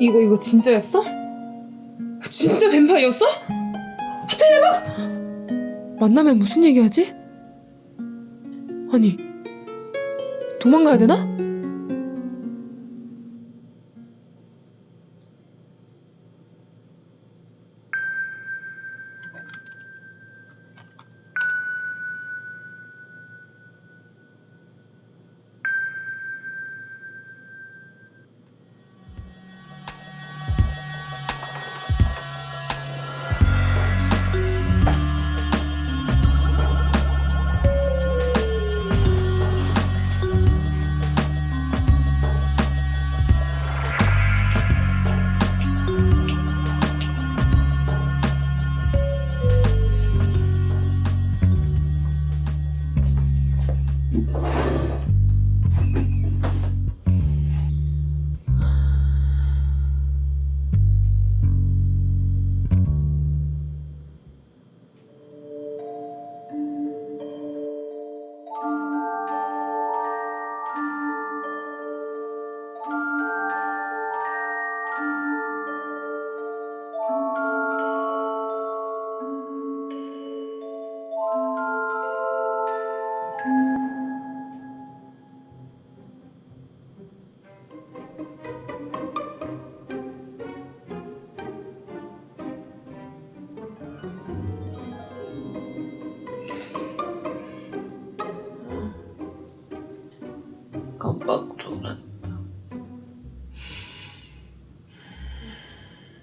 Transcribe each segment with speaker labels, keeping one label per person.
Speaker 1: 이거 이거 진짜였어? 아, 진짜 뱀파이어였어? 아, 대박! 만나면 무슨 얘기하지? 아니 도망가야 되나?
Speaker 2: Thank you.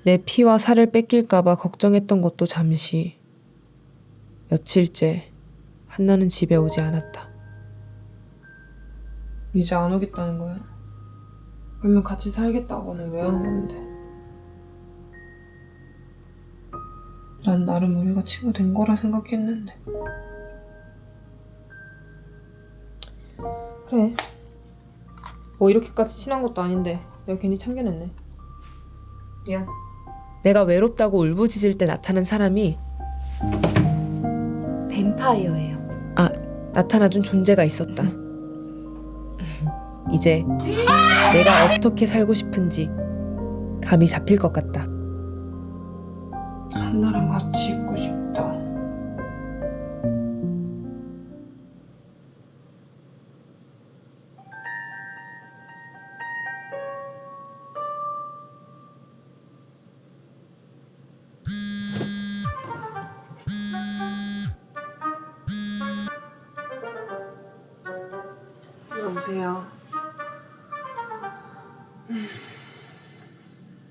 Speaker 1: 내 피와 살을 뺏길까봐 걱정했던 것도 잠시. 며칠째 한나는 집에 오지 않았다. 이제 안 오겠다는 거야? 그러면 같이 살겠다고는 왜 한 건데? 난 나름 우리가 친구 된 거라 생각했는데. 그래. 뭐 이렇게까지 친한 것도 아닌데 내가 괜히 참견했네. 미안. 내가 외롭다고 울부짖을 때 나타난 사람이
Speaker 3: 뱀파이어예요.
Speaker 1: 나타나준 존재가 있었다. 이제 내가 어떻게 살고 싶은지 감이 잡힐 것 같다. 한나랑 같이 여보세요.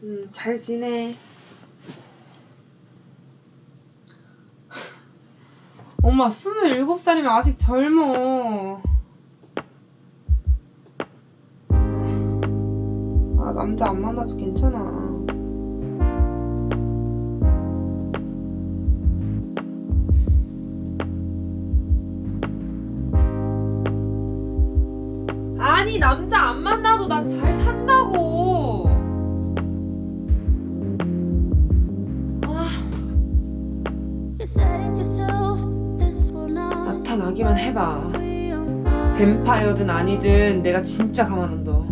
Speaker 1: 음, 잘 지내. 엄마, 스물일곱 살이면 아직 젊어. 아, 남자 안 만나도 괜찮아. 아니, 남자 안 만나도 나 잘 산다고. 아. 나타나기만 해봐. 뱀파이어든 아니든 내가 진짜 가만 안 둬.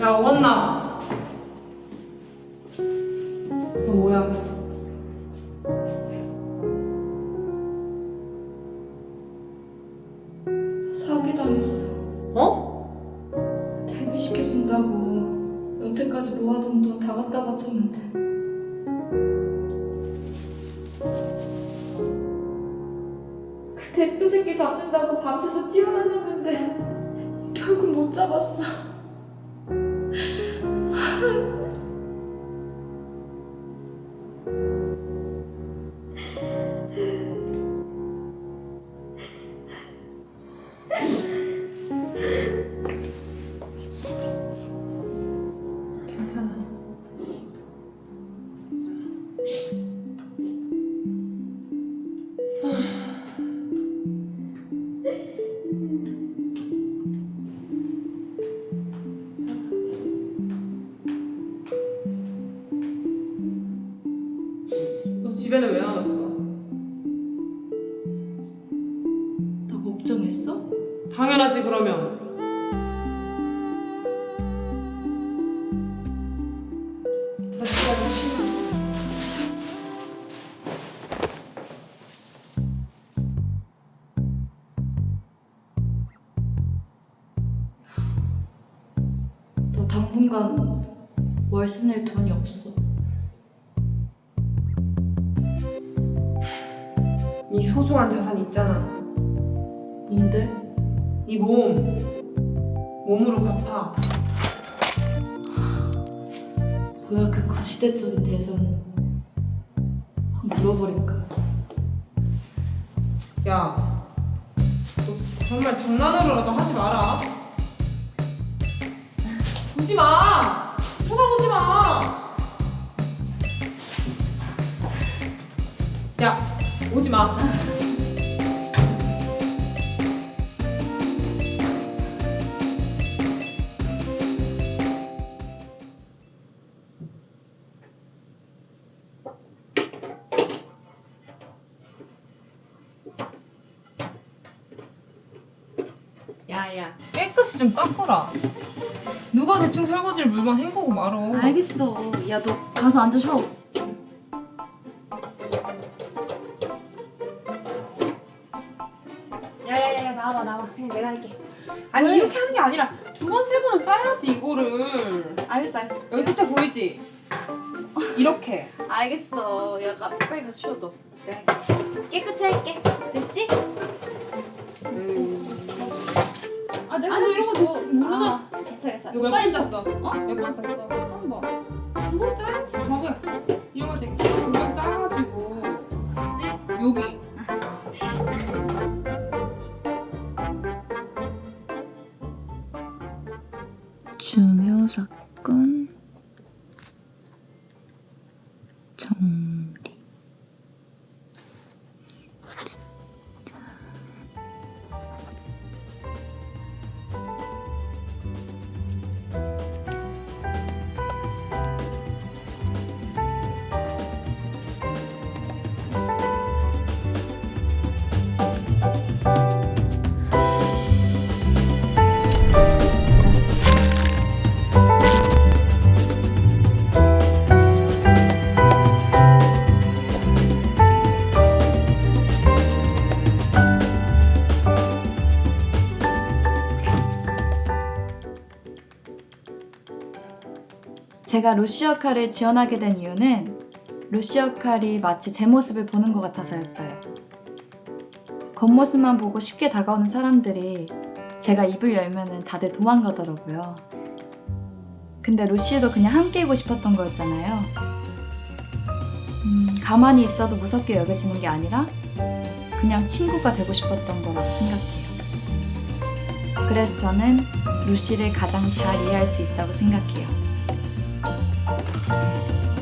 Speaker 1: 야 원나. 너 뭐야?
Speaker 4: 사기당했어.
Speaker 1: 어?
Speaker 4: 데뷔시켜준다고 여태까지 모아둔 돈 다 갖다 바쳤는데 잡는다고 밤새서 뛰어다녔는데 결국 못 잡았어.
Speaker 1: 집에는 왜안 왔어?
Speaker 4: 나 걱정했어?
Speaker 1: 당연하지 그러면. 나 진짜 너무 싫어.
Speaker 4: 나 당분간 월세 낼 돈이 없어.
Speaker 1: 네 소중한 자산 있잖아.
Speaker 4: 뭔데?
Speaker 1: 네 몸. 몸으로 갚아.
Speaker 4: 뭐야 그 거시대적인 대사는. 확 물어버릴까?
Speaker 1: 야, 너 정말 장난으로라도 하지 마라. 보지 마. 쳐다보지 마. 야, 오지 마. 야야, 깨끗이 좀 닦아라. 누가 대충 설거지를 물만 헹구고 말어.
Speaker 4: 알겠어. 야 너 가서 앉아 샤워.
Speaker 1: 그냥 내가 할게 아니 이렇게 하는 게 아니라 두 번 세 번은 짜야지 이거를
Speaker 4: 알겠어 알겠어.
Speaker 1: 여기 끝에 보이지? 이렇게
Speaker 4: 알겠어. 야 가, 빨리 가서 쉬어 너. 내가 할게. 깨끗이 할게. 됐지?
Speaker 1: 아 내가 안뭐 이런 거
Speaker 4: 씻어.
Speaker 1: 모르잖아
Speaker 4: 아, 괜찮아 괜찮아.
Speaker 1: 이거 몇 번 짰어?
Speaker 4: 어?
Speaker 1: 몇 번 짰어? 한 번 두 번 짜야지 바보야 이런 걸때두번 짜가지고
Speaker 4: 됐지?
Speaker 1: 여기
Speaker 4: 제가 루시 역할을 지원하게 된 이유는 루시 역할이 마치 제 모습을 보는 것 같아서였어요. 겉모습만 보고 쉽게 다가오는 사람들이 제가 입을 열면은 다들 도망가더라고요. 근데 루시도 그냥 함께이고 싶었던 거였잖아요. 음, 가만히 있어도 무섭게 여겨지는 게 아니라 그냥 친구가 되고 싶었던 거라고 생각해요. 그래서 저는 루시를 가장 잘 이해할 수 있다고 생각해요. Música